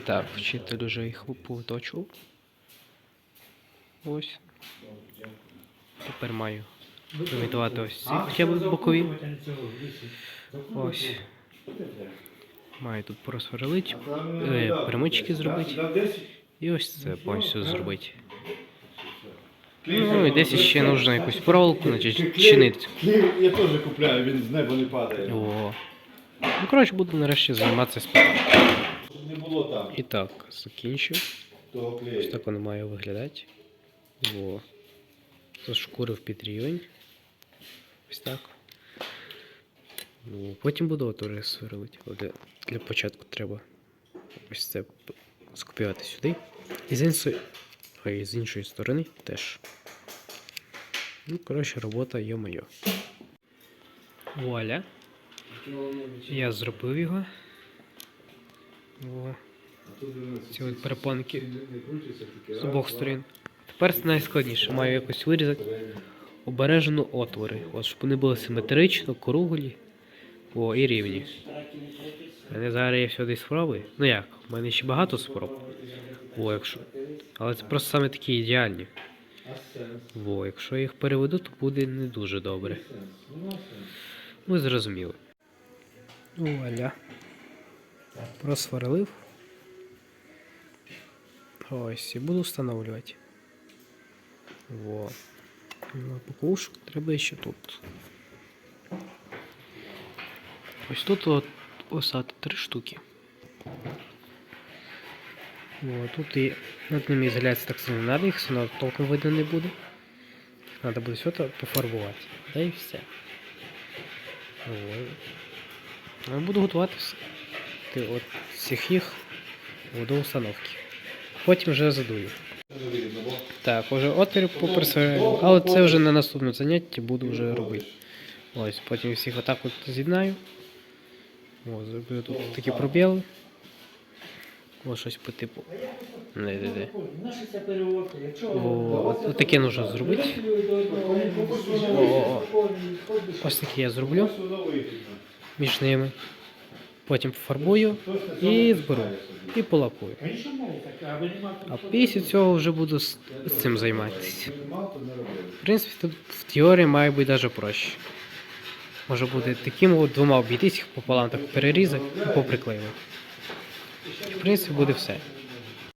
Так, вчитель уже їх повиточував. Ось. Тепер маю вимітувати ось ці хоча б бокові. Ось. Маю тут просверлити, е, перемички зробити. І ось це повністю зробити. Ну і десь ще нужно якусь проволоку, значить чинити. Я теж купляю, він з неба не падає. О. Ну, коротше, буду нарешті займатися спортом. Щоб не було там І так, закінчу. того Ось так воно має виглядати. Во. Зашкурив під рівень. Ось так. Ну, потім буду теж сверлити. Але для, для початку треба ось це скопіювати сюди. І з іншої, ой, з іншої сторони теж. Ну, коротше, робота йо-моє. Вуаля. Я зробив його. Ці от перепонки з обох сторін. Тепер найскладніше. Маю якось вирізати обережно отвори. От, щоб вони були симетрично, круглі о, і рівні. У мене зараз є все десь спроби. Ну як, у мене ще багато спроб. О, якщо. Але це просто саме такі ідеальні. Во, якщо я їх переведу, то буде не дуже добре. Ви зрозуміли. Вуаля. Просверлив. Ось, і буду встановлювати. Во. Покушку треба ще тут. Ось тут от осати три штуки. О, тут і над ними ізоляція так сильно їх все одно толком видно не буде. Треба буде все це пофарбувати. Да і все. О. Я буду готувати все. Ти от всіх їх до установки. Потім вже задую. Так, уже отвір поприсвоюю, але це вже на наступному занятті буду вже робити. Ось, потім всіх отак от з'єднаю. Зроблю тут такі пробіли. Ось щось по типу. Не, не, не. О, таке нужно зробити. О. Ось таке я зроблю між ними. Потім пофарбую і зберу. І полакую. А після цього вже буду з, цим займатися. В принципі, тут в теорії має бути навіть проще. Може бути таким двома обійтись пополам так перерізати і поприклеювати. В принципі, буде все.